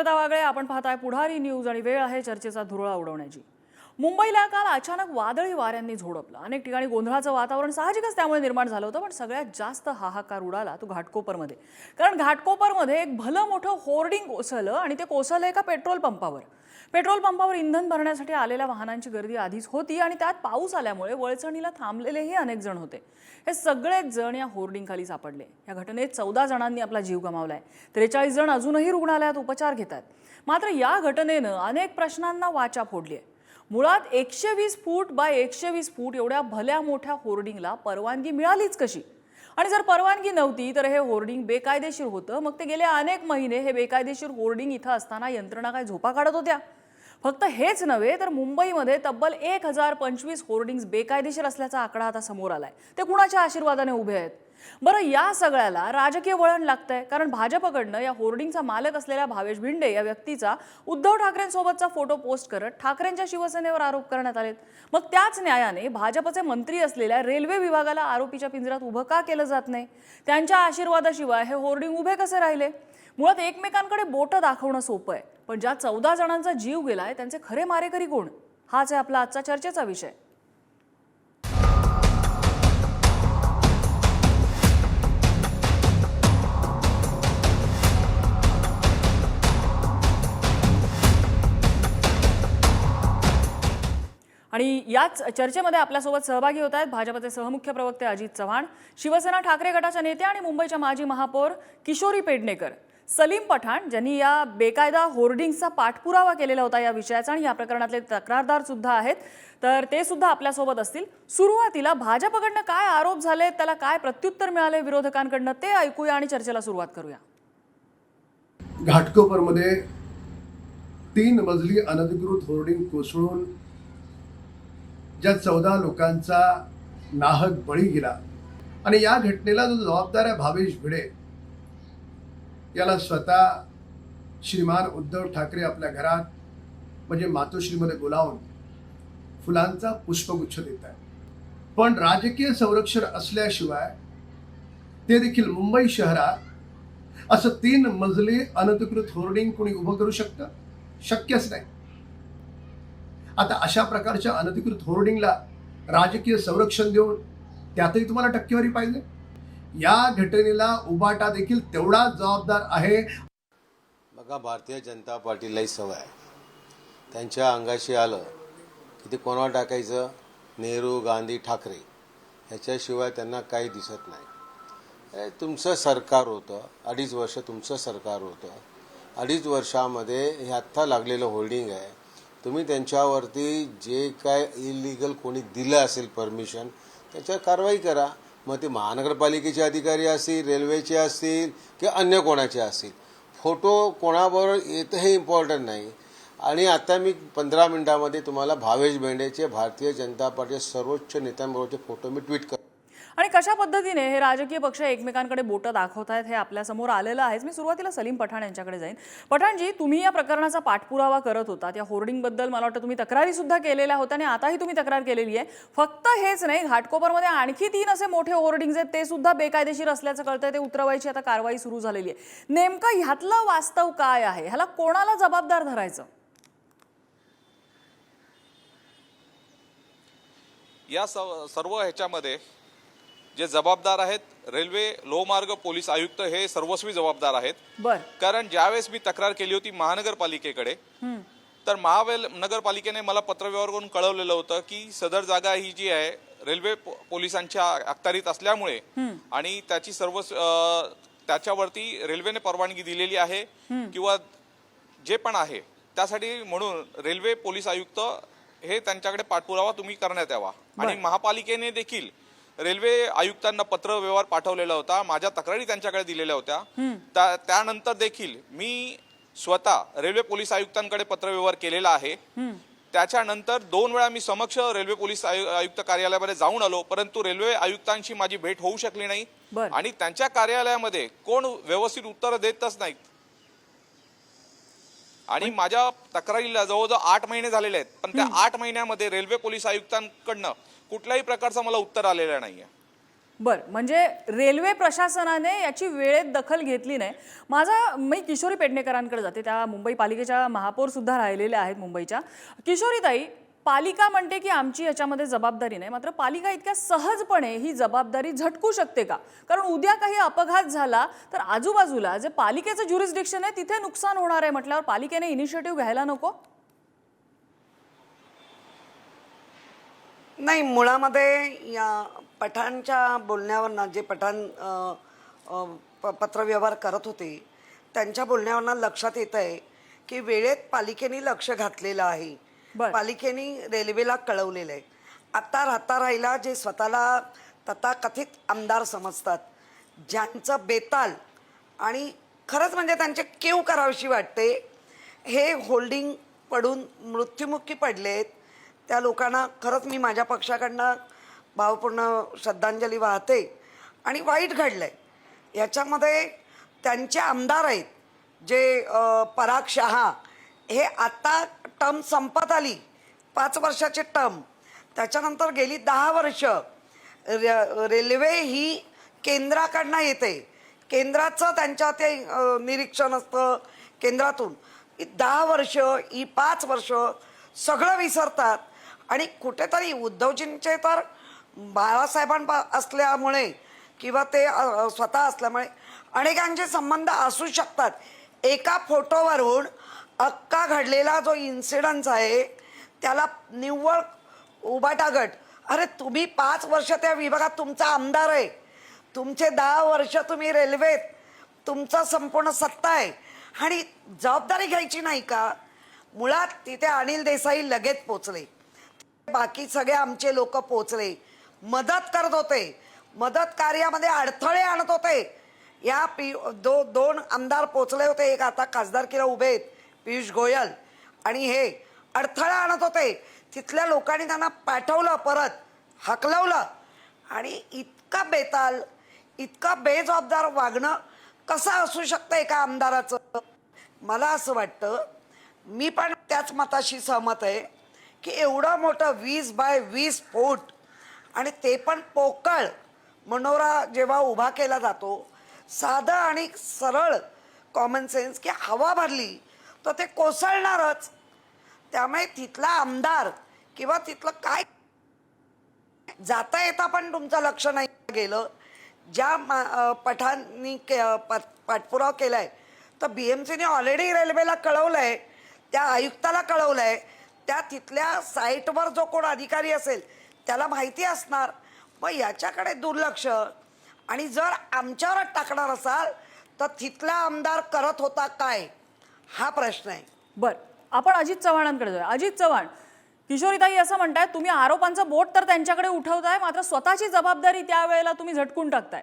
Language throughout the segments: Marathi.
नम्रता वागळे आपण पाहताय पुढारी न्यूज आणि वेळ आहे चर्चेचा धुरळा उडवण्याची. मुंबईला काल अचानक वादळी वाऱ्यांनी झोडपलं. अनेक ठिकाणी गोंधळाचं वातावरण साहजिकच त्यामुळे निर्माण झालं होतं पण सगळ्यात जास्त हाहाकार उडाला तो घाटकोपरमध्ये. कारण घाटकोपरमध्ये एक भलं मोठं होर्डिंग कोसळलं आणि ते कोसळलं एका पेट्रोल पंपावर. पेट्रोल पंपावर इंधन भरण्यासाठी आलेल्या वाहनांची गर्दी आधीच होती आणि त्यात पाऊस आल्यामुळे वळचणीला थांबलेलेही अनेक जण होते. हे सगळेच जण या होर्डिंगखाली सापडले. या घटनेत चौदा जणांनी आपला जीव गमावलाय. त्रेचाळीस जण अजूनही रुग्णालयात उपचार घेत आहेत मात्र या घटनेनं अनेक प्रश्नांना वाचा फोडली आहे मुळात एकशे वीस फूट बाय एकशे वीस फूट एवढ्या भल्या मोठ्या होर्डिंगला परवानगी मिळालीच कशी? आणि जर परवानगी नव्हती तर हे होर्डिंग बेकायदेशीर होतं. मग ते गेले अनेक महिने हे बेकायदेशीर होर्डिंग इथं असताना यंत्रणा काय झोपा काढत होत्या? फक्त हेच नव्हे तर मुंबईमध्ये तब्बल एक हजार पंचवीस होर्डिंग्स बेकायदेशीर असल्याचा आकडा आता समोर आलाय. ते कुणाच्या आशीर्वादाने उभे आहेत? बरं या सगळ्याला राजकीय वळण लागतंय कारण भाजपकडनं या होर्डिंगचा मालक असलेल्या भावेश भिंडे या व्यक्तीचा उद्धव ठाकरेंसोबतचा फोटो पोस्ट करत ठाकरेंच्या शिवसेनेवर आरोप करण्यात आलेत. मग त्याच न्यायाने भाजपचे मंत्री असलेल्या रेल्वे विभागाला आरोपीच्या पिंजऱ्यात उभं का केलं जात नाही? त्यांच्या आशीर्वादाशिवाय हे होर्डिंग उभे कसे राहिले? मुळात एकमेकांकडे बोटं दाखवणं सोपं आहे. पण ज्या चौदा जणांचा जीव गेलाय त्यांचे खरे मारेकरी कोण? हाच आहे आपला आजचा चर्चेचा विषय. आणि याच चर्चेमध्ये आपल्यासोबत सहभागी होत आहेत भाजपचे सहमुख्य प्रवक्ते अजित चव्हाण शिवसेना ठाकरे गटाच्या नेत्या आणि मुंबईच्या माजी महापौर किशोरी पेडणेकर. सलीम पठाण ज्यांनी या बेकायदा होर्डिंगचा पाठपुरावा केलेला होता या विषयाचा आणि या प्रकरणातले तक्रारदार सुद्धा आहेत तर ते सुद्धा आपल्यासोबत असतील. सुरुवातीला भाजपकडनं काय आरोप झाले त्याला काय प्रत्युत्तर मिळाले विरोधकांकडनं ते ऐकूया आणि चर्चेला सुरुवात करूया. घाटकोपरमध्ये तीन मजली अनधिकृत होर्डिंग कोसळून ज्या चौदा लोकांचा नाहक बळी गेला आणि या घटनेला जो जबाबदार आहे भावेश भिडे याला स्वतः श्रीमान उद्धव ठाकरे आपल्या घरात म्हणजे मातोश्रीमध्ये बोलावून फुलांचा पुष्पगुच्छ देत आहे पण राजकीय संरक्षण असल्याशिवाय ते देखील मुंबई शहरात असं तीन मजली अनधिकृत होर्डिंग कोणी उभं करू शकतं? शक्यच नाही. आता अशा प्रकारच्या अनधिकृत होर्डिंगला राजकीय संरक्षण देऊन त्यातही तुम्हाला टक्केवारी पाहिजे? या घटनेला उबाटा देखील तेवढाच जबाबदार आहे. बघा भारतीय जनता पार्टीलाही सवय आहे. त्यांच्या अंगाशी आलं की ते कोणावर टाकायचं? नेहरू गांधी ठाकरे ह्याच्याशिवाय त्यांना काही दिसत नाही. तुमचं सरकार होतं अडीच वर्ष तुमचं सरकार होतं. अडीच वर्षामध्ये हे आत्ता लागलेलं होल्डिंग आहे. तुम्ही त्यांच्यावरती जे काय इलिगल कोणी दिलं असेल परमिशन त्याच्यावर कारवाई करा. मग ते महानगरपालिकेचे अधिकारी असतील रेल्वेचे असतील किंवा अन्य कोणाचे असतील. फोटो कोणाबरोबर येतं हे इम्पॉर्टंट नाही. आणि आता मी पंधरा मिनिटामध्ये तुम्हाला भावेश बेंडेचे भारतीय जनता पार्टीचे सर्वोच्च नेत्यांबरोबरचे फोटो मी ट्विट कर आणि कशा पद्धतीने हे राजकीय पक्ष एकमेकांकडे बोटं दाखवत आहेत हे आपल्यासमोर आलेलं आहेच. मी सुरुवातीला सलीम पठाण यांच्याकडे जाईन. पठाणजी तुम्ही या प्रकरणाचा पाठपुरावा करत होता त्या होर्डिंगबद्दल मला वाटतं तुम्ही तक्रारी सुद्धा केलेल्या होत्या आणि आताही तुम्ही तक्रार केलेली आहे. फक्त हेच नाही घाटकोपरमध्ये आणखी तीन असे मोठे होर्डिंग्ज आहेत ते सुद्धा बेकायदेशीर असल्याचं कळतंय. ते उतरवायची आता कारवाई सुरू झालेली आहे. नेमकं ह्यातलं वास्तव काय आहे? ह्याला कोणाला जबाबदार धरायचं? या सर्व ह्याच्यामध्ये जे जबाबदार आहेत रेल्वे लोहमार्ग पोलीस आयुक्त हे सर्वस्वी जबाबदार आहेत. बर. कारण ज्यावेळेस मी तक्रार केली होती महानगरपालिकेकडे तर महावेल नगरपालिकेने मला पत्रव्यवहार करून कळवलेलं होतं की सदर जागा ही जी आहे रेल्वे पो- पोलिसांच्या अखत्यारीत असल्यामुळे आणि त्याची सर्व त्याच्यावरती रेल्वेने परवानगी दिलेली आहे किंवा जे पण आहे त्यासाठी म्हणून रेल्वे पोलीस आयुक्त हे त्यांच्याकडे पाठपुरावा तुम्ही करण्यात यावा. आणि महापालिकेने देखील रेल्वे आयुक्तांना पत्र व्यवहार पाठवलेला होता माझ्या तक्रारी त्यांच्याकडे दिलेल्या होत्या. त्या- त्यानंतर देखील मी स्वतः रेल्वे पोलीस आयुक्तांकडे पत्रव्यवहार केलेला आहे. त्याच्यानंतर दोन वेळा मी समक्ष रेल्वे पोलीस आयु- आयुक्त कार्यालयामध्ये जाऊन आलो परंतु रेल्वे आयुक्तांशी माझी भेट होऊ शकली नाही. आणि त्यांच्या कार्यालयामध्ये कोण व्यवस्थित उत्तर देतच नाहीत. आणि माझ्या तक्रारीला जवळजवळ आठ महिने झालेले आहेत. पण त्या आठ महिन्यामध्ये रेल्वे पोलीस आयुक्तांकडनं कुठल्याही प्रकारचं मला उत्तर आलेलं आहे बरं म्हणजे रेल्वे प्रशासनाने याची वेळेत दखल घेतली नाही. माझा मी किशोरी पेडणेकरांकडे जाते त्या मुंबई पालिकेच्या महापौर सुद्धा राहिलेल्या आहेत मुंबईच्या. किशोरीताई पालिका म्हणते की आमची याच्यामध्ये जबाबदारी नाही मात्र पालिका इतक्या सहजपणे ही जबाबदारी झटकू शकते का? कारण उद्या काही अपघात झाला तर आजूबाजूला जे पालिकेचं ज्युरिस्डिक्शन आहे तिथे नुकसान होणार आहे म्हटल्यावर पालिकेने इनिशिएटिव्ह घ्यायला नको? नाही मुळामध्ये या पठाणच्या बोलण्यावरनं जे पठाण प- पत्रव्यवहार करत होते त्यांच्या बोलण्यावरनं लक्षात येत आहे की वेळेत पालिकेने लक्ष घातलेलं आहे. पालिकेने रेल्वेला कळवलेलं आहे आता राहता राहिला जे स्वतःला तथाकथित आमदार समजतात ज्यांचं बेताल आणि खरंच म्हणजे त्यांचे केव करावीशी वाटते हे होल्डिंग पडून मृत्युमुखी पडलेत त्या लोकांना खरंच मी माझ्या पक्षाकडनं भावपूर्ण श्रद्धांजली वाहते. आणि वाईट घडलं आहे याच्यामध्ये त्यांचे आमदार आहेत जे पराग शहा हे आत्ता टर्म संपत आली. पाच वर्षाची टर्म. त्याच्यानंतर गेली दहा वर्ष. रे- रेल्वे ही केंद्राकडनं येते. केंद्राचं त्यांच्या ते निरीक्षण असतं केंद्रातून. दहा वर्ष ही पाच वर्ष सगळं विसरतात. आणि कुठेतरी उद्धवजींचे तर बाळासाहेबांपा असल्यामुळे किंवा ते स्वतः असल्यामुळे अनेकांचे संबंध असू शकतात. एका फोटोवरून अक्का घडलेला जो इन्सिडन्स आहे त्याला निव्वळ उबाटागट अरे तुम्ही पाच वर्ष त्या विभागात तुमचा आमदार आहे. तुमचे दहा वर्ष तुम्ही रेल्वेत. तुमचा संपूर्ण सत्ता आहे. आणि जबाबदारी घ्यायची नाही का? मुळात तिथे अनिल देसाई लगेच पोचले. बाकी सगळे आमचे लोक पोचले. मदत करत होते. मदत कार्यामध्ये अडथळे आणत होते. या पी दो दोन आमदार पोचले होते. एक आता खासदारकीला उभे आहेत पियुष गोयल. आणि हे अडथळा आणत होते. तिथल्या लोकांनी त्यांना पाठवलं परत हकलवलं. आणि इतका बेताल इतका बेजबाबदार वागणं कसं असू शकतं एका आमदाराचं? मला असं वाटतं मी पण त्याच मताशी सहमत आहे. की एवढं मोठं वीस बाय वीस फूट आणि ते पण पोकळ मनोरा जेव्हा उभा केला जातो साधं आणि सरळ कॉमन सेन्स की हवा भरली तर ते कोसळणारच. त्यामुळे तिथला आमदार किंवा तिथलं काय जाता येता पण तुमचं लक्ष नाही गेलं. ज्या मा- पठांनी के अं, केला आहे तर बी एम सीने ऑलरेडी रेल्वेला कळवलं आहे त्या आयुक्ताला कळवलं आहे त्या तिथल्या साईटवर जो कोण अधिकारी असेल त्याला माहिती असणार. मग याच्याकडे दुर्लक्ष. आणि जर आमच्यावर टाकणार असाल तर तिथला आमदार करत होता काय? हा प्रश्न आहे. बर. आपण अजित चव्हाणांकडे जाऊया. अजित चव्हाण किशोरीताई असं म्हणताय तुम्ही आरोपांचं बोट तर त्यांच्याकडे उठवताय मात्र स्वतःची जबाबदारी त्यावेळेला तुम्ही झटकून टाकताय.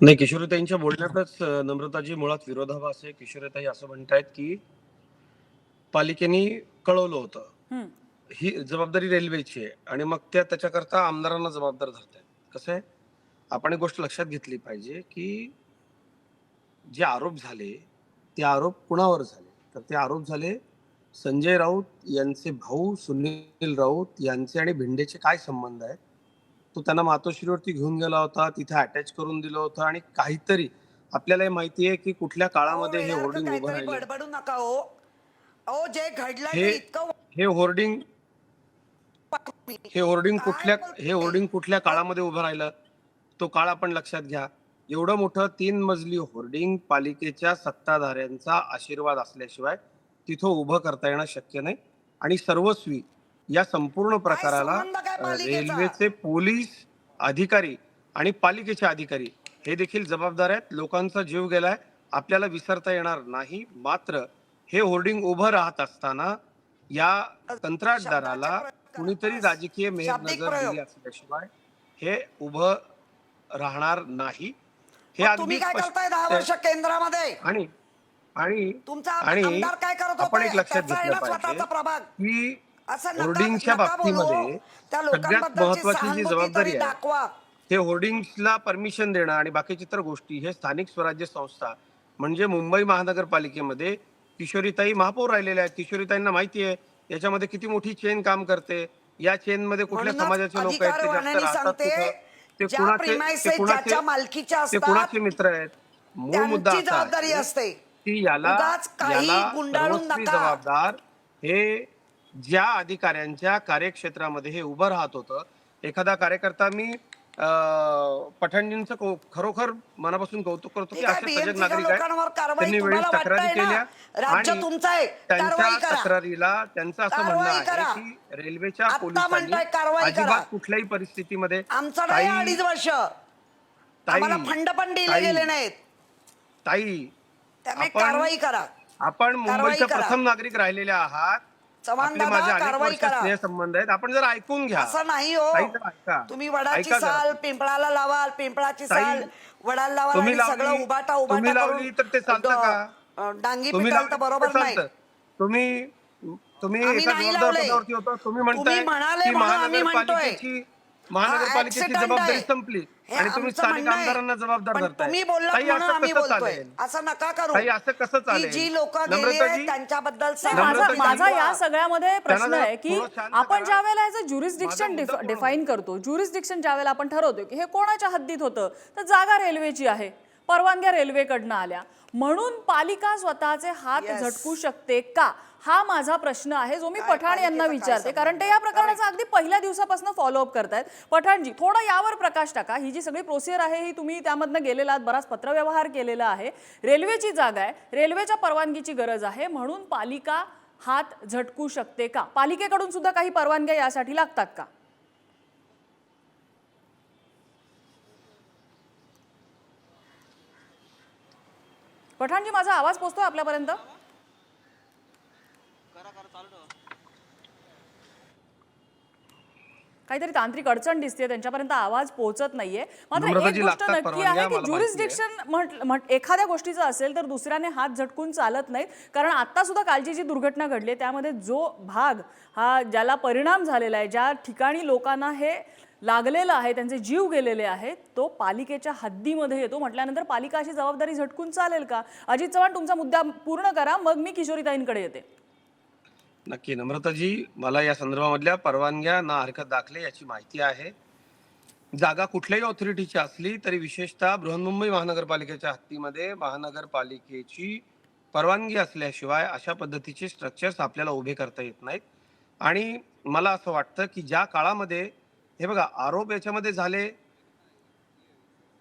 नाही किशोरीताईंच्या बोलण्यातच नम्रताजी मुळात विरोधाभास आहे. किशोरीताई असं म्हणतायत की पालिकेने कळवलं होतं. ही जबाबदारी रेल्वेची आहे आणि मग त्या त्याच्याकरता आमदारांना जबाबदार धरतायत. कसं आहे? आपण एक गोष्ट लक्षात घेतली पाहिजे की जे आरोप झाले ते आरोप कुणावर झाले? तर ते आरोप झाले संजय राऊत यांचे भाऊ सुनील राऊत यांचे आणि भिंडेचे काय संबंध आहेत? तो त्यांना मातोश्रीवरती घेऊन गेला होता तिथे अटॅच करून दिलं होतं आणि काहीतरी आपल्याला माहिती आहे की कुठल्या काळामध्ये हे हो, होर्डिंग उभं राहिलं अहो जे घडलंय हे इतकं हे होर्डिंग हे होर्डिंग कुठल्या? हे होर्डिंग कुठल्या काळामध्ये उभं राहिलं तो काळ आपण लक्षात घ्या. एवढं मोठं तीन मजली होर्डिंग पालिकेच्या सत्ताधाऱ्यांचा आशीर्वाद असल्याशिवाय तिथं उभं करता येणं शक्य नाही. आणि सर्वस्वी या संपूर्ण प्रकाराला? रेल्वेचे पोलीस अधिकारी आणि पालिकेचे अधिकारी हे देखील जबाबदार आहेत. लोकांचा जीव गेलाय. आपल्याला विसरता येणार नाही. मात्र हे होर्डिंग उभं राहत असताना या कंत्राटदाराला कुणीतरी. राजकीय मेहर नजर. दिली असल्याशिवाय हे उभं राहणार नाही हे तुम्ही काय करताय दहा. वर्ष केंद्रामध्ये आणि आणि तुमचा आणि आमदार काय करत आपण एक लक्षात घेतलं पाहिजे की होर्डिंगच्या. बाबतीमध्ये सगळ्यात महत्वाची जी जबाबदारी तरी आहे दाखवा हे होर्डिंग्सला परमिशन देणं आणि बाकीची इतर गोष्टी हे स्थानिक स्वराज्य संस्था म्हणजे मुंबई महानगरपालिकेमध्ये किशोरीताई महापौर राहिलेल्या आहेत किशोरीताईंना माहिती आहे याच्यामध्ये किती मोठी चेन काम करते या चेन मध्ये कुठल्या समाजाचे लोक आहेत ते जास्त अधिकारवाण्याने राहतात सांगते कुठं ते ज्या कुणाचे ते कुणाचे- ते मित्र आहेत मूळ मुद्दा जबाबदारी असते. की याला. जबाबदार हे ज्या अधिकाऱ्यांच्या कार्यक्षेत्रामध्ये हे उभं राहत होतं एखादा कार्यकर्ता मी पठाणजींचं कौ- खरोखर मनापासून कौतुक करतो की ठीक आहे, असे सजग नागरिक लोकांवर आहेत कारवाई त्यांनी तुम्हाला तक्रारी वाटतंय ना, केल्या राज्य आणि तुमचं आहे, कारवाई त्यांच्या करा. तक्रारीला त्यांचं असं म्हणणं कारवाई आहे. की रेल्वेच्या आत्ता पोलिसांनी म्हणताय कारवाई करा. अजिबात कुठल्याही परिस्थितीमध्ये आमचं नाही ताई- अडीच वर्ष ताई- आम्हाला फंड पण दिले ताई- गेले नाहीत ताई त्यामुळे आपण- कारवाई करा आपण मुंबईच्या करा. प्रथम नागरिक राहिलेले आहात चव्हाण आपले दादा, माझे अनेक कारवाई वर्ष करा. स्नेह संबंध आहेत आपण जर ऐकून घ्या असं नाही ताई, हो जरा ऐका. तुम्ही वडाची ऐका जरा. साल पिंपळाला लावाल पिंपळाची ताई, साल वडाला लावाल तुम्ही आणि लावली- सगळं तुम्ही उबाटा लावली तर ते चालतं का? डांगी तुम्ही पिटाल लावली तर तर बरोबर नाही चालतं. तुम्ही तुम्ही आम्ही एका नाही जबाबदार लावले. पदावरती होता तुम्ही तुम्ही म्हणताय म्हणाले की म्हणून आम्ही म्हणतोय. महानगरपालिकेची महानगरपालिकेची accident जबाबदारी. संपली हे आणि तुम्ही आमचं स्थानिक म्हणणं आहे. आमदारांना जबाबदार पण धरताय तुम्ही बोललात ताई, म्हणून असं आम्ही कसं बोलतोय चालेल? असं नका करू ताई, असं कसं की चालेल? जी लोक गेली नम्रताजी, आहेत त्यांच्याबद्दल नाही, माझा या. सगळ्यामध्ये प्रश्न त्यांना आहे की थोडं शांत आपण करा. ज्या वेळेला ह्याचं ज्युरिस्डिक्शन माझा मुद्दा पूर्ण डिफाईन करतो ज्युरिस्डिक्शन ज्या वेळेला आपण ठरवतो की हे कोणाच्या हद्दीत होतं तर जागा रेल्वेची आहे परवानग्या रेल्वेकडनं आल्या म्हणून पालिका स्वतःचे हात Yes. झटकू शकते का हा माझा प्रश्न आहे जो मी पठाण यांना विचारते. कारण ते या प्रकरणाचा अगदी पहिल्या दिवसापासून फॉलोअप करतायत. पठाणजी थोडं यावर प्रकाश टाका. ही जी सगळी प्रोसिजर आहे ही तुम्ही त्यामधनं गेलेला आहात बराच पत्रव्यवहार केलेला आहे. रेल्वेची जागा आहे. रेल्वेच्या परवानगीची गरज आहे. म्हणून पालिका हात झटकू शकते का? पालिकेकडून सुद्धा काही परवानग्या यासाठी लागतात का? पठाणजी माझा आवाज पोचतोय आपल्यापर्यंत? काहीतरी तांत्रिक अडचण दिसते त्यांच्यापर्यंत आवाज पोहोचत नाहीये. मात्र एक गोष्ट नक्की आहे की. ज्युरिस्डिक्शन एखाद्या गोष्टीचं असेल तर दुसऱ्याने हात झटकून चालत नाहीत. कारण आता सुद्धा कालची जी दुर्घटना घडली त्यामध्ये जो भाग हा ज्याला परिणाम झालेला आहे ज्या ठिकाणी लोकांना हे लागलेलं आहे त्यांचे जीव गेलेले आहेत तो पालिकेच्या हद्दीमध्ये येतो. म्हटल्यानंतर पालिका अशी जबाबदारी झटकून चालेल का? अजित चव्हाण तुमचा मुद्दा पूर्ण करा मग मी किशोरीताईंकडे येते. नक्की. नम्रताजी मला या संदर्भामधल्या परवानग्या ना हरकत दाखले याची माहिती आहे. जागा कुठल्याही ऑथॉरिटीची असली तरी विशेषतः बृहन्मुंबई महानगरपालिकेच्या हत्तीमध्ये महानगरपालिकेची परवानगी असल्याशिवाय अशा पद्धतीचे स्ट्रक्चर्स आपल्याला उभे करता येत नाहीत. आणि मला असं वाटतं की ज्या काळामध्ये हे बघा आरोप याच्यामध्ये झाले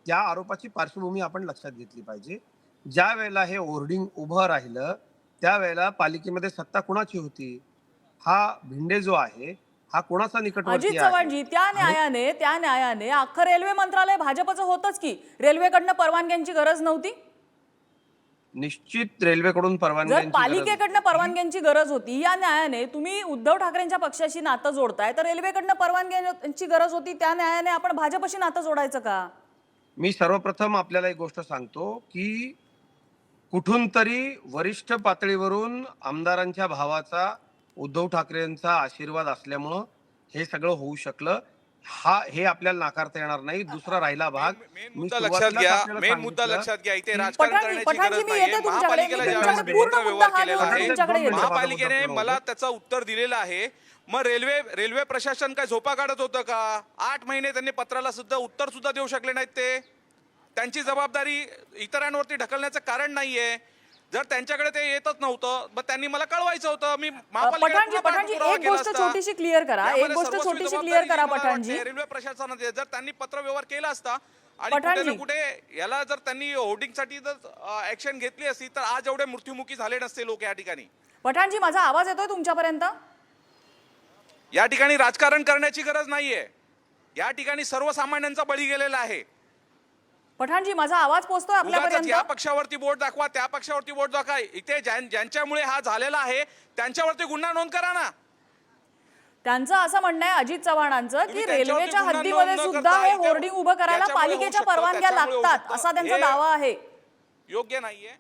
त्या आरोपाची पार्श्वभूमी आपण लक्षात घेतली पाहिजे. ज्या वेळेला हे होर्डिंग उभं राहिलं त्यावेळेला पालिकेमध्ये सत्ता कुणाची होती? हा भिंडे जो आहे हा कोणाचा अजित निकटवर्ती आहे? चव्हाणजी त्या न्यायाने त्या न्यायाने अख्खं रेल्वे मंत्रालय भाजपचं होतच की? रेल्वेकडनं परवानग्यांची गरज नव्हती? निश्चित रेल्वेकडून जर गरज पालिकेकडनं परवानग्यांची गरज होती या न्यायाने तुम्ही उद्धव ठाकरेंच्या पक्षाशी नातं जोडताय तर रेल्वेकडनं परवानग्यांची गरज होती त्या न्यायाने आपण भाजपशी नातं जोडायचं का? मी सर्वप्रथम आपल्याला एक गोष्ट सांगतो की कुठून तरी वरिष्ठ पातळीवरून आमदारांच्या भावाचा उद्धव ठाकरेंचा आशीर्वाद असल्यामुळं हे सगळं होऊ शकलं. हा हे आपल्याला नाकारता येणार नाही. दुसरा राहिला भाग. मुद्दा लक्षात घ्या. मेन मुद्दा लक्षात घ्या. इथे राजकारण करण्याची गरज तुमच्याकडे. महापालिकेला ज्यावेळेस व्यवहार केलेला आहे. महापालिकेने मला त्याचं उत्तर दिलेलं आहे. मग रेल्वे रेल्वे प्रशासन काय झोपा काढत होतं का? आठ महिने त्यांनी पत्राला सुद्धा उत्तर सुद्धा देऊ शकले नाहीत ते. त्यांची जबाबदारी इतरांवरती ढकलण्याचं कारण नाहीये. जर त्यांच्याकडे ते येतच नव्हतं मग त्यांनी मला कळवायचं होतं. मी पठाणजी, पठाणजी, एक गोष्ट. छोटीशी clear करा. एक गोष्ट छोटीशी clear करा, पठाणजी. रेल्वे प्रशासनाचे जर त्यांनी पत्रव्यवहार केला असता आणि कुठे याला जर त्यांनी होर्डिंगसाठी जर ऍक्शन घेतली असती तर आज एवढे मृत्युमुखी झाले नसते लोक या ठिकाणी. पठाणजी माझा आवाज येतोय तुमच्यापर्यंत? या ठिकाणी राजकारण करण्याची गरज नाहीये. या ठिकाणी सर्वसामान्यांचा बळी गेलेला आहे. पठाणजी माझा आवाज पोचतोय उगाचच या आपल्यापर्यंत पक्षावरती बोट दाखवा त्या पक्षावरती बोट दाखवा. इथे ज्यां- ज्यांच्यामुळे हा झालेला आहे त्यांच्यावरती गुन्हा नोंद करा ना. त्यांचं असं म्हणणं आहे अजित चव्हाणांचं की रेल्वेच्या हद्दीमध्ये सुद्धा हे होर्डिंग उभं करायला पालिकेच्या परवानग्या लागतात. असा त्यांचा दावा आहे. योग्य नाहीये.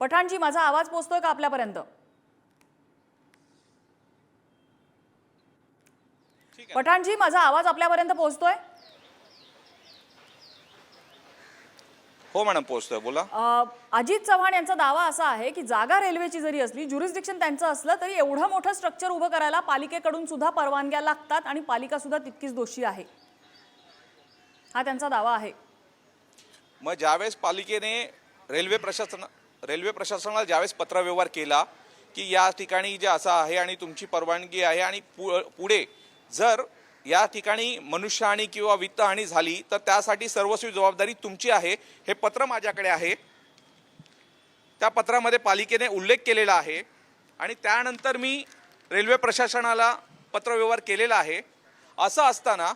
पठाणजी माझा आवाज पोचतोय का आपल्यापर्यंत? पठाणजी माझा आवाज आपल्यापर्यंत पोहोचतोय हो मॅडम पोहोचतोय बोला. अ, अजित चव्हाण यांचा दावा असा आहे की जागा रेल्वेची जरी असली ज्युरिस्डिक्शन त्यांचं असलं तरी एवढं मोठं स्ट्रक्चर उभं करायला पालिकेकडून सुद्धा परवानग्या लागतात आणि पालिका सुद्धा तितकीच दोषी आहे. हा त्यांचा दावा आहे. मग ज्यावेळेस पालिकेने रेल्वे प्रशासन रेल्वे प्रशासनाला ज्यावेळेस पत्रव्यवहार केला की या ठिकाणी जे असं आहे आणि तुमची परवानगी आहे आणि पु- पुढे जर या ठिकाणी मनुष्यहानी किंवा वित्तहानी झाली तर त्यासाठी सर्वस्वी जबाबदारी तुमची आहे हे पत्र माझ्याकडे आहे. त्या पत्रामध्ये पालिकेने उल्लेख केलेला आहे आणि त्यानंतर मी रेल्वे प्रशासनाला पत्रव्यवहार केलेला आहे. असं असताना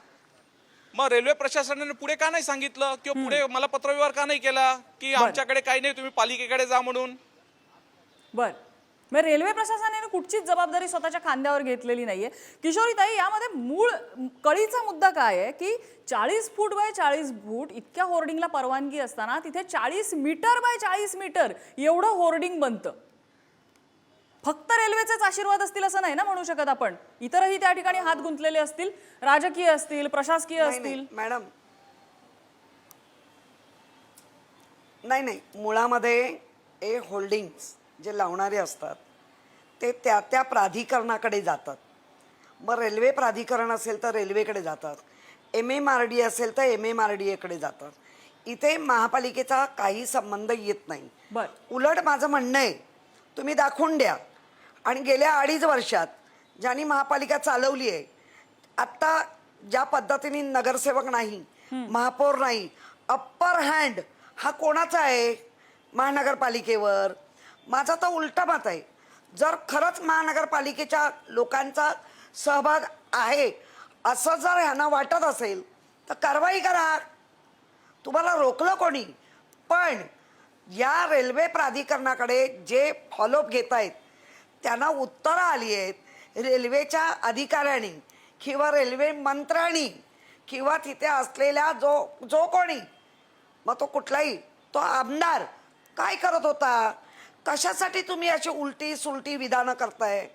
मग रेल्वे प्रशासनाने पुढे का नाही सांगितलं? किंवा पुढे मला पत्रव्यवहार का नाही केला? की आमच्याकडे काही नाही तुम्ही पालिकेकडे जा म्हणून? बर. मग रेल्वे प्रशासनाने कुठचीच जबाबदारी स्वतःच्या खांद्यावर घेतलेली नाहीये. किशोरीताई यामध्ये मूळ कळीचा मुद्दा काय आहे की चाळीस फूट बाय चाळीस फूट इतक्या होर्डिंगला परवानगी असताना तिथे चाळीस मीटर बाय चाळीस मीटर एवढं होर्डिंग बनतं. फक्त रेल्वेचेच आशीर्वाद असतील असं नाही ना म्हणू शकत आपण. इतरही त्या ठिकाणी हात गुंतलेले असतील राजकीय असतील प्रशासकीय असतील. मॅडम. नाही नाही मुळामध्ये हे होल्डिंग्स जे लावणारे असतात ते त्या त्या प्राधिकरणाकडे जातात. मग रेल्वे प्राधिकरण असेल तर रेल्वेकडे जातात. एम एम आर डी असेल तर एम एम आर डी एकडे जातात. इथे महापालिकेचा काही संबंध येत नाही. बर. उलट माझं म्हणणं आहे तुम्ही दाखवून द्या. आणि गेल्या अडीच वर्षात ज्यांनी महापालिका चालवली आहे आत्ता ज्या पद्धतीने नगरसेवक नाही महापौर नाही अप्पर हँड हा कोणाचा आहे? महानगरपालिकेवर. माझा तर उलटा मत आहे. जर खरंच महानगरपालिकेच्या लोकांचा सहभाग आहे असं जर ह्यांना वाटत असेल तर कारवाई करा. तुम्हाला रोखलं कोणी? पण या रेल्वे प्राधिकरणाकडे जे फॉलोअप घेत आहेत त्यांना उत्तरं आली आहेत. रेल्वेच्या अधिकाऱ्यांनी किंवा रेल्वे मंत्र्यांनी किंवा तिथे असलेल्या जो जो कोणी मग तो कुठलाही तो आमदार काय करत होता? कशासाठी तुम्ही अशी उलटी सुलटी विधानं करताय?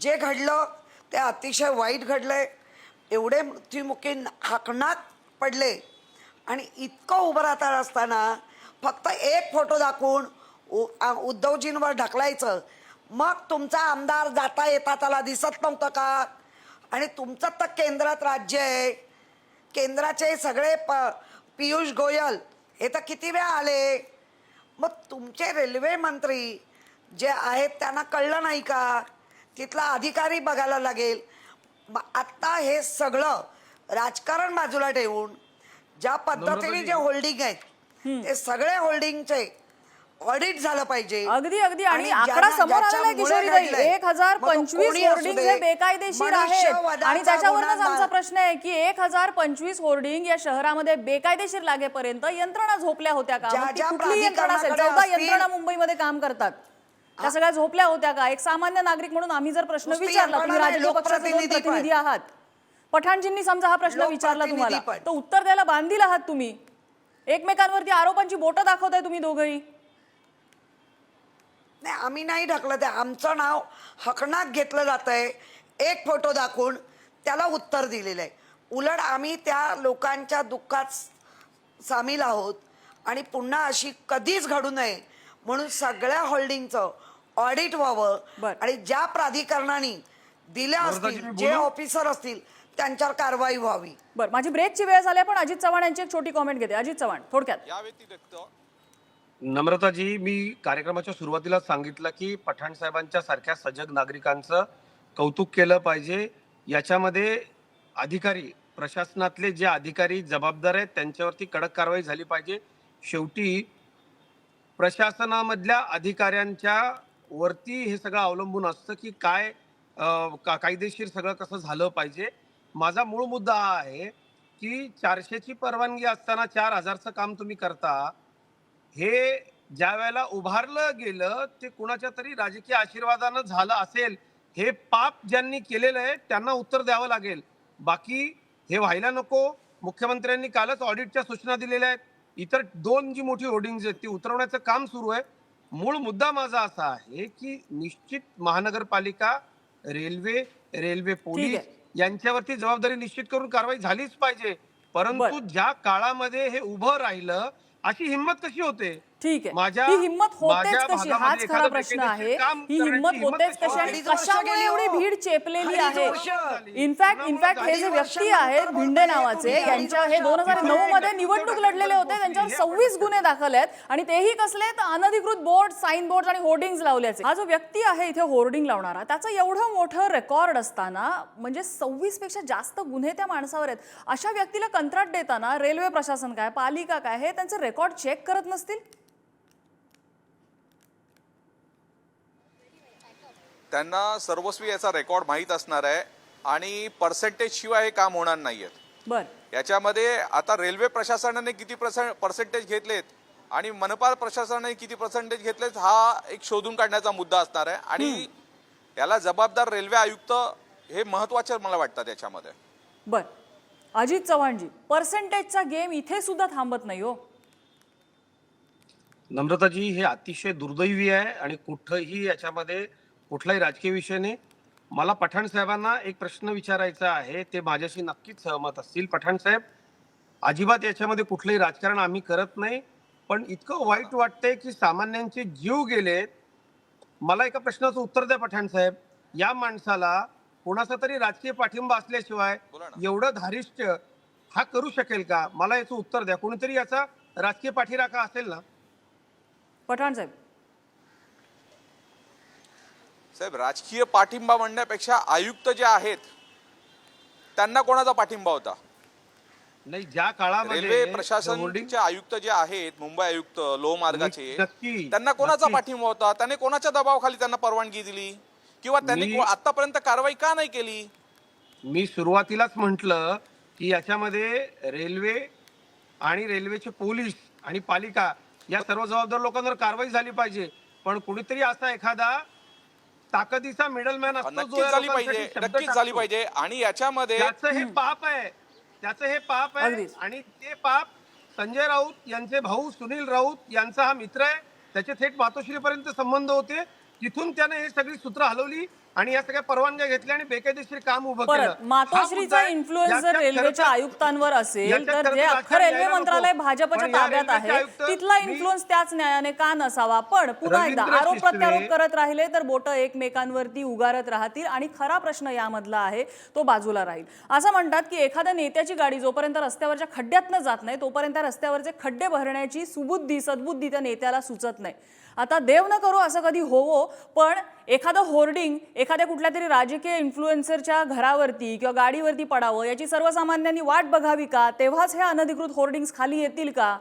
जे घडलं ते अतिशय वाईट घडलं आहे एवढे मृत्युमुखी हाकणात पडले. आणि इतकं उभं राहता असताना फक्त एक फोटो दाखवून उ- आ- उद्धवजींवर ढकलायचं. मग तुमचा आमदार जाता येता त्याला दिसत नव्हतं का? आणि तुमचं तर केंद्रात राज्य आहे. केंद्राचे सगळे प पियुष गोयल हे तर किती वेळा आले? मग तुमचे रेल्वे मंत्री जे आहेत त्यांना कळलं नाही का? तिथला अधिकारी बघायला लागेल. मग आत्ता हे सगळं राजकारण बाजूला ठेवून ज्या पद्धतीने जे होल्डिंग आहेत ते सगळे होल्डिंगचे ऑडिट झालं पाहिजे. अगदी अगदी. आणि आकडा समोर आलेला ज्याच्यामुळे किशोरीताई घडलंय, एक हजार पंचवीस होर्डिंग हे बेकायदेशीर आहेत. आणि त्याच्यावरच आमचा प्रश्न आहे की एक हजार पंचवीस होर्डिंग या शहरामध्ये बेकायदेशीर लागेपर्यंत यंत्रणा झोपल्या होत्या का? कुठली यंत्रणा असेल? चौदा यंत्रणा मुंबईमध्ये काम करतात. त्या सगळ्या झोपल्या होत्या का? एक सामान्य नागरिक म्हणून आम्ही जर प्रश्न विचारला तुम्ही राजकीय पक्षाचे. प्रतिनिधी आहात. पठाणजींनी समजा हा प्रश्न विचारला तुम्हाला. तर उत्तर द्यायला बांधील आहात तुम्ही. एकमेकांवरती आरोपांची बोटं दाखवताय तुम्ही दोघंही. नाही आम्ही नाही ढकलं ते आमचं नाव हकनाक घेतलं जात आहे एक फोटो दाखवून त्याला उत्तर दिलेलं आहे. उलट आम्ही त्या लोकांच्या दुःखात सामील आहोत आणि पुन्हा अशी कधीच घडू नये म्हणून सगळ्या होल्डिंगचं ऑडिट व्हावं. बरं. आणि ज्या प्राधिकरणाने दिल्या असतील जे ऑफिसर असतील त्यांच्यावर कारवाई व्हावी. बरं माझी ब्रेकची वेळ झाली आहे, पण अजित चव्हाण यांची एक छोटी कॉमेंट घेते. अजित चव्हाण थोडक्यात. या व्यतिरिक्त नम्रताजी मी कार्यक्रमाच्या सुरुवातीला सांगितलं की पठाण साहेबांच्या सारख्या सजग नागरिकांचं कौतुक केलं पाहिजे. याच्यामध्ये अधिकारी प्रशासनातले जे अधिकारी जबाबदार आहेत त्यांच्यावरती कडक कारवाई झाली पाहिजे. शेवटी प्रशासनामधल्या अधिकाऱ्यांच्या वरती हे सगळं अवलंबून असतं की काय का- कायदेशीर सगळं कसं झालं पाहिजे. माझा मूळ मुद्दा हा आहे की चारशेची परवानगी असताना चार हजारचं काम तुम्ही करता हे ज्या वेळेला उभारलं गेलं ते कुणाच्या तरी राजकीय आशीर्वादानं झालं असेल हे पाप ज्यांनी केलेलं आहे त्यांना उत्तर द्यावं लागेल. बाकी हे व्हायला नको. मुख्यमंत्र्यांनी कालच ऑडिटच्या सूचना दिलेल्या आहेत. इतर दोन जी मोठी होर्डिंग्ज आहेत ती उतरवण्याचं काम सुरू आहे. मूळ मुद्दा माझा असा आहे की निश्चित महानगरपालिका रेल्वे रेल्वे पोलीस. यांच्यावरती जबाबदारी निश्चित करून कारवाई झालीच पाहिजे. परंतु. ज्या काळामध्ये हे उभं राहिलं अशी हिंमत कशी होते ठीक आहे ही हिंमत होतेच कशी हाच खरा प्रश्न आहे ही हिंमत होतेच कशी आणि कशामुळे एवढी हो. भीड चेपलेली आहे. इनफॅक्ट इनफॅक्ट हे जे व्यक्ती आहेत भिंडे नावाचे. यांच्या हे दोन हजार नऊ मध्ये. निवडणूक. लढलेले होते त्यांच्यावर सव्वीस गुन्हे दाखल आहेत आणि तेही कसले तर अनधिकृत बोर्ड साईन बोर्ड आणि होर्डिंग लावल्याचे हा जो व्यक्ती आहे इथे होर्डिंग लावणारा त्याचं एवढं मोठं रेकॉर्ड असताना म्हणजे सव्वीसपेक्षा जास्त गुन्हे त्या माणसावर आहेत अशा व्यक्तीला कंत्राट देताना रेल्वे प्रशासन काय पालिका काय हे त्यांचं रेकॉर्ड चेक करत नसतील त्यांना सर्वस्वी याचा रेकॉर्ड माहीत असणार आहे आणि पर्सेंटेज शिवाय हे काम होणार नाहीयेत. बर. याच्यामध्ये आता रेल्वे प्रशासनाने किती पर्सेंटेज घेतलेत आणि मनपा प्रशासनाने किती पर्सेंटेज घेतलेत हा एक शोधून काढण्याचा मुद्दा असणार आहे. आणि याला जबाबदार रेल्वे आयुक्त हे महत्त्वाचे मला वाटतात याच्यामध्ये. बर. अजित चव्हाणजी पर्सेंटेजचा गेम इथे सुद्धा थांबत नाही हो. नम्रताजी हे अतिशय दुर्दैवी आहे आणि कुठंही याच्यामध्ये कुठलाही राजकीय विषय नाही. मला पठाण साहेबांना एक प्रश्न विचारायचा आहे. ते माझ्याशी नक्कीच सहमत असतील. पठाण साहेब अजिबात याच्यामध्ये कुठलंही राजकारण आम्ही करत नाही. पण इतकं वाईट वाटतंय की सामान्यांचे जीव गेलेत मला एका प्रश्नाचं उत्तर द्या पठाण साहेब. या माणसाला कोणाचा तरी राजकीय पाठिंबा असल्याशिवाय. एवढं धारिष्ट हा करू शकेल का? मला याचं उत्तर द्या. कोणीतरी याचा राजकीय पाठीराखा असेल ना? पठाण साहेब साहेब राजकीय पाठिंबा म्हणण्यापेक्षा आयुक्त जे आहेत त्यांना कोणाचा पाठिंबा होता? नाही ज्या काळामध्ये रेल्वे प्रशासनचे आयुक्त जे आहेत मुंबई आयुक्त लोहमार्गाचे त्यांना कोणाचा. पाठिंबा होता? त्याने कोणाच्या दबावाखाली त्यांना परवानगी दिली? किंवा त्यांनी आतापर्यंत कारवाई का नाही केली? मी सुरुवातीलाच म्हंटल की याच्यामध्ये रेल्वे आणि रेल्वेचे पोलीस आणि पालिका या सर्व जबाबदार लोकांवर कारवाई झाली पाहिजे. पण कुणीतरी असा एखादा ताकदीचा मिडलमॅन असतो जो नक्कीच झाली लोकांसाठी पाहिजे शब्द नक्कीच झाली टाकतो. पाहिजे. आणि याच्यामध्ये त्याचं हे पाप आहे. त्याचं हे पाप आहे. अगदीच. आणि ते पाप संजय राऊत यांचे भाऊ सुनील राऊत यांचा हा मित्र आहे. त्याचे थेट मातोश्रीपर्यंत संबंध होते. तिथून त्याने हे सगळी सूत्र हलवली. आणि या सगळ्या परवानग्या घेतल्या आणि बेकायदेशीर काम उभं केलं परत मातोश्रीचा. इन्फ्लुएन्स जर रेल्वेच्या खरं आयुक्तांवर असेल याच्यात तर खरं जे तर अख्खं राजकारण रेल्वे मंत्रालय. भाजपच्या पण या ताब्यात रेल्वेचे आहे आयुक्त तिथला मी- इन्फ्लुएन्स त्याच न्यायाने का नसावा पण पुन्हा एकदा रवींद्र आरोप प्रत्यारोप करत राहिले तर बोट एकमेकांवरती उगारत राहतील आणि खरा प्रश्न यामधला आहे तो बाजूला राहील असं म्हणतात की एखाद्या नेत्याची गाडी जोपर्यंत रस्त्यावरच्या खड्ड्यातनं जात नाही तोपर्यंत त्या रस्त्यावरचे खड्डे भरण्याची सुबुद्धी सद्बुद्धी त्या नेत्याला सुचत नाही आता देव न करो असं कधी होवो पण एखादं होर्डिंग एखाद्या कुठल्या तरी राजकीय इन्फ्लुएन्सरच्या घरावरती किंवा गाडीवरती पडावं याची सर्वसामान्यांनी वाट बघावी का? तेव्हाच हे अनधिकृत होर्डिंग्स खाली येतील का?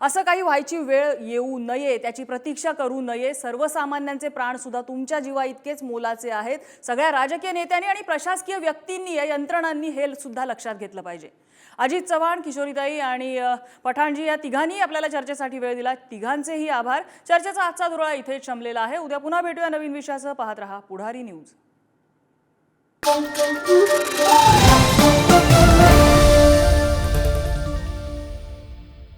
असं काही व्हायची वेळ येऊ नये त्याची प्रतीक्षा करू नये. सर्वसामान्यांचे प्राणसुद्धा तुमच्या जीवा इतकेच मोलाचे आहेत. सगळ्या राजकीय नेत्यांनी आणि प्रशासकीय व्यक्तींनी या यंत्रणांनी हे सुद्धा लक्षात घेतलं पाहिजे. अजित चव्हाण किशोरीताई आणि पठाणजी या तिघांनी आपल्याला चर्चेसाठी वेळ दिला. तिघांचेही आभार. चर्चेचा आजचा दुरळा इथे शमलेला आहे. उद्या पुन्हा भेटूया नवीन विषयासह. पाहत रहा पुढारी न्यूज.